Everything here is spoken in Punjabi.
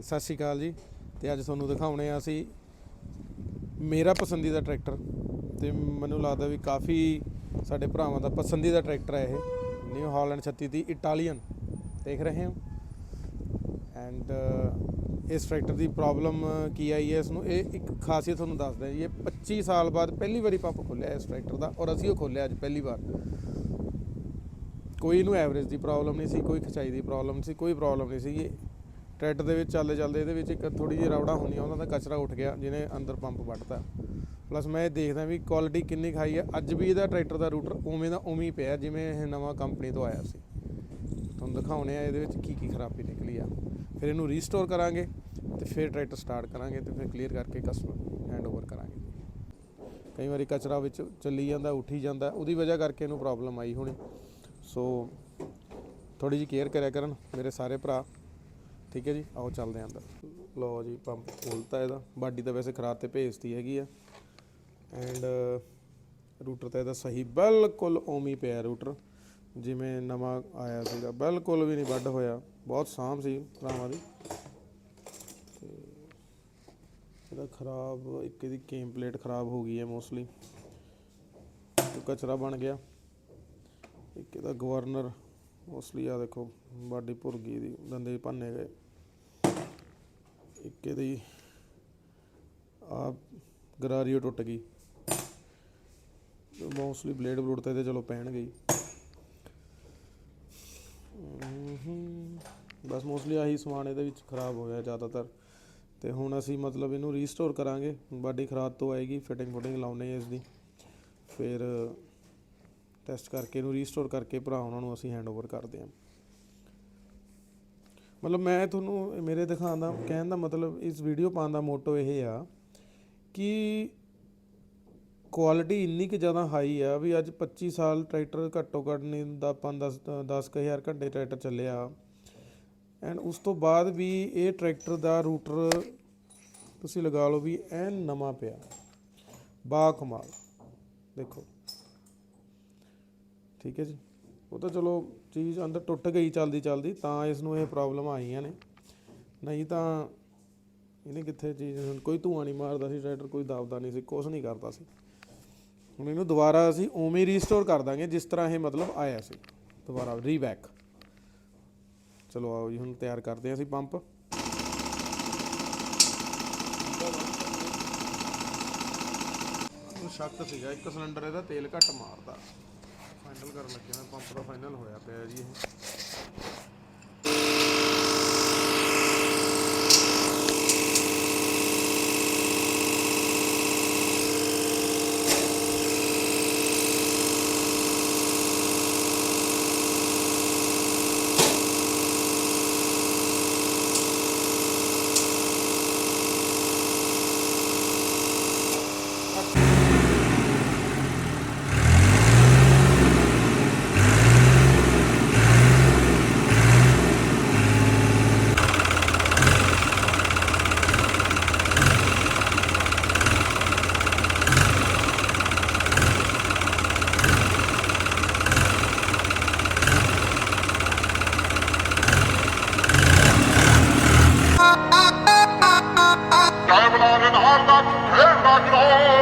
ਸਤਿ ਸ਼੍ਰੀ ਅਕਾਲ ਜੀ। ਤੇ ਅੱਜ ਤੁਹਾਨੂੰ ਦਿਖਾਉਣੇ ਆ ਅਸੀਂ ਮੇਰਾ ਪਸੰਦੀਦਾ ਟਰੈਕਟਰ। ਤੇ ਮੈਨੂੰ ਲੱਗਦਾ ਵੀ ਕਾਫੀ ਸਾਡੇ ਭਰਾਵਾਂ ਦਾ ਪਸੰਦੀਦਾ ਟਰੈਕਟਰ ਹੈ ਇਹ। ਨਿਊ ਹਾਲੈਂਡ 36 ਦੀ ਇਟਾਲੀਅਨ ਦੇਖ ਰਹੇ ਹੋ? ਐਂਡ ਇਸ ਟਰੈਕਟਰ ਦੀ ਪ੍ਰੋਬਲਮ ਕੀ ਆਈ ਹੈ ਇਸ ਨੂੰ ਇਹ ਇੱਕ ਖਾਸੀਅਤ ਤੁਹਾਨੂੰ ਦੱਸਦਾ ਜੀ, ਇਹ 25 ਸਾਲ ਬਾਅਦ ਪਹਿਲੀ ਵਾਰੀ ਪੰਪ ਖੋਲਿਆ ਇਸ ਟਰੈਕਟਰ ਦਾ ਔਰ ਅਸੀਂ ਉਹ ਖੋਲਿਆ ਅੱਜ ਪਹਿਲੀ ਵਾਰ। ਕੋਈ ਇਹਨੂੰ ਐਵਰੇਜ ਦੀ ਪ੍ਰੋਬਲਮ ਨਹੀਂ ਸੀ, ਕੋਈ ਖਚਾਈ ਦੀ ਪ੍ਰੋਬਲਮ ਨਹੀਂ ਸੀ, ਕੋਈ ਪ੍ਰੋਬਲਮ ਨਹੀਂ ਸੀ ਇਹ ਟਰੈਕਟਰ ਦੇ ਵਿੱਚ ਚੱਲਦੇ ਚੱਲਦੇ ਇਹਦੇ ਵਿੱਚ ਇੱਕ ਥੋੜੀ ਜਿਹੀ ਰੌੜਾ ਹੁੰਦੀਆਂ ਉਹਨਾਂ ਦਾ ਕਚਰਾ ਉੱਠ ਗਿਆ, ਜਿਹਨੇ ਅੰਦਰ ਪੰਪ ਵੱਢਤਾ। ਪਲੱਸ ਮੈਂ ਇਹ ਦੇਖਦਾ ਵੀ ਕੁਆਲਿਟੀ ਕਿੰਨੀ ਖਾਈ ਹੈ ਅੱਜ ਵੀ ਇਹਦਾ ਟਰੈਕਟਰ ਦਾ ਰੂਟਰ ਉਵੇਂ ਦਾ ਉਵੇਂ ਹੀ ਪਿਆ, ਜਿਵੇਂ ਇਹ ਨਵਾਂ ਕੰਪਨੀ ਤੋਂ ਆਇਆ ਸੀ। ਤੁਹਾਨੂੰ ਦਿਖਾਉਣੇ ਆ ਇਹਦੇ ਵਿੱਚ ਕੀ ਕੀ ਖਰਾਬੀ ਨਿਕਲੀ ਆ। ਫਿਰ ਇਹਨੂੰ ਰੀਸਟੋਰ ਕਰਾਂਗੇ ਤੇ ਫਿਰ ਟਰੈਕਟਰ ਸਟਾਰਟ ਕਰਾਂਗੇ ਤੇ ਫਿਰ ਕਲੀਅਰ ਕਰਕੇ ਕਸਟਮਰ ਹੈਂਡਓਵਰ ਕਰਾਂਗੇ। ਕਈ ਵਾਰੀ ਕਚਰਾ ਵਿੱਚ ਚੱਲੀ ਜਾਂਦਾ, ਉੱਠੀ ਜਾਂਦਾ, ਉਹਦੀ ਵਜ੍ਹਾ ਕਰਕੇ ਇਹਨੂੰ ਪ੍ਰੋਬਲਮ ਆਈ ਹੋਣੀ। ਸੋ ਥੋੜੀ ਜਿਹੀ ਕੇਅਰ ਕਰਿਆ ਕਰਨ ਮੇਰੇ ਸਾਰੇ ਭਰਾ। ਠੀਕ ਹੈ ਜੀ, ਆਓ ਚੱਲਦੇ ਆਂ ਅੰਦਰ। ਲਓ ਜੀ, ਪੰਪ ਖੋਲਤਾ ਇਹਦਾ। ਬਾਡੀ ਤਾਂ ਵੈਸੇ ਖਰਾਬ ਤੇ ਭੇਜਤੀ ਹੈਗੀ ਆ। ਐਂਡ ਰੂਟਰ ਤਾਂ ਇਹਦਾ ਸਹੀ, ਬਿਲਕੁਲ ਉਵੇਂ ਪਿਆ ਰੂਟਰ ਜਿਵੇਂ ਨਵਾਂ ਆਇਆ ਸੀਗਾ, ਬਿਲਕੁਲ ਵੀ ਨਹੀਂ ਵੱਡ ਹੋਇਆ। ਬਹੁਤ ਸਾਂਭ ਸੀ ਭਰਾਵਾਂ ਦੀ। ਤੇ ਇਹਦਾ ਖਰਾਬ, ਇੱਕ ਇਹਦੀ ਕੇਮ ਪਲੇਟ ਖਰਾਬ ਹੋ ਗਈ ਹੈ ਮੋਸਟਲੀ ਕਚਰਾ ਬਣ ਗਿਆ। ਇੱਕ ਇਹਦਾ ਗਵਰਨਰ ਮੋਸਟਲੀ ਆ ਦੇਖੋ, ਬਾਡੀ ਭੁਰ ਗਈ ਦੀ, ਦੰਦੇ ਭੰਨੇ ਗਏ। ਇੱਕ ਇਹਦੀ ਆ ਗਰਾਰੀਓ ਟੁੱਟ ਗਈ। ਮੋਸਟਲੀ ਬਲੇਡ ਬਲੂਡ ਤੇ ਇਹਦੇ ਚਲੋ ਪੈਣ ਗਈ। ਬਸ ਮੋਸਟਲੀ ਆਹੀ ਸਮਾਨ ਇਹਦੇ ਵਿੱਚ ਖਰਾਬ ਹੋ ਗਿਆ ਜ਼ਿਆਦਾਤਰ। ਤੇ ਹੁਣ ਅਸੀਂ ਮਤਲਬ ਇਹਨੂੰ ਰੀਸਟੋਰ ਕਰਾਂਗੇ। ਬਾਡੀ ਖਰਾਬ ਤੋਂ ਆਏਗੀ, ਫਿਟਿੰਗ ਫੁਟਿੰਗ ਲਾਉਣੇ ਇਸ ਦੀ। ਫਿਰ ਟੈਸਟ ਕਰਕੇ ਇਹਨੂੰ ਰੀਸਟੋਰ ਕਰਕੇ ਭਰਾ ਉਹਨਾਂ ਨੂੰ ਅਸੀਂ ਹੈਂਡਓਵਰ ਕਰਦੇ ਹਾਂ। ਮਤਲਬ ਮੈਂ ਤੁਹਾਨੂੰ ਮੇਰੇ ਦਿਖਾਉਣ ਦਾ, ਕਹਿਣ ਦਾ ਮਤਲਬ ਇਸ ਵੀਡੀਓ ਪਾਉਣ ਦਾ ਮੋਟੋ ਇਹ ਆ ਕਿ ਕੁਆਲਿਟੀ ਇੰਨੀ ਕਿ ਜ਼ਿਆਦਾ ਹਾਈ ਆ ਵੀ ਅੱਜ 25 ਸਾਲ ਟਰੈਕਟਰ ਘੱਟੋ ਘੱਟ ਨਹੀਂ ਦਾ 5 10 10000 ਘੰਟੇ ਟਰੈਕਟਰ ਚੱਲਿਆ। ਐਂਡ ਉਸ ਤੋਂ ਬਾਅਦ ਵੀ ਇਹ ਟਰੈਕਟਰ ਦਾ ਰੂਟਰ ਤੁਸੀਂ ਲਗਾ ਲਓ ਵੀ ਐਨ ਨਵਾਂ ਪਿਆ। ਬਾ ਕਮਾਲ ਦੇਖੋ। ਠੀਕ ਹੈ ਜੀ। ਉਹ ਤਾਂ ਚਲੋ ਚੀਜ਼ ਅੰਦਰ ਟੁੱਟ ਗਈ ਚਲਦੀ ਚਲਦੀ, ਤਾਂ ਇਸ ਨੂੰ ਇਹ ਪ੍ਰੋਬਲਮ ਆਈਆਂ ਨੇ। ਨਹੀਂ ਤਾਂ ਇਹਨੇ ਕਿੱਥੇ ਚੀਜ਼ ਹੁਣ ਕੋਈ ਧੂਆਂ ਨਹੀਂ ਮਾਰਦਾ ਸੀ ਟਰੈਕਟਰ ਕੋਈ ਦਬਦਾ ਨਹੀਂ ਸੀ ਕੁਝ ਨਹੀਂ ਕਰਦਾ ਸੀ। ਹੁਣ ਇਹਨੂੰ ਦੁਬਾਰਾ ਅਸੀਂ ਉਵੇਂ ਰੀਸਟੋਰ ਕਰ ਦਾਂਗੇ, ਜਿਸ ਤਰ੍ਹਾਂ ਇਹ ਮਤਲਬ ਆਇਆ ਸੀ। ਦੁਬਾਰਾ ਰੀਬੈਕ ਚਲੋ ਆਓ ਜੀ, ਹੁਣ ਤਿਆਰ ਕਰਦੇ ਹਾਂ ਅਸੀਂ ਪੰਪ ਸ਼ੱਕ ਸੀਗਾ, ਇੱਕ ਸਿਲੰਡਰ ਇਹਦਾ ਤੇਲ ਘੱਟ ਮਾਰਦਾ। ਹੈਂਡਲ ਕਰਨ ਲੱਗਿਆ ਮੈਂ ਪੰਪ ਦਾ ਫਾਈਨਲ ਹੋਇਆ ਪਿਆ ਜੀ ਇਹ। Magnon.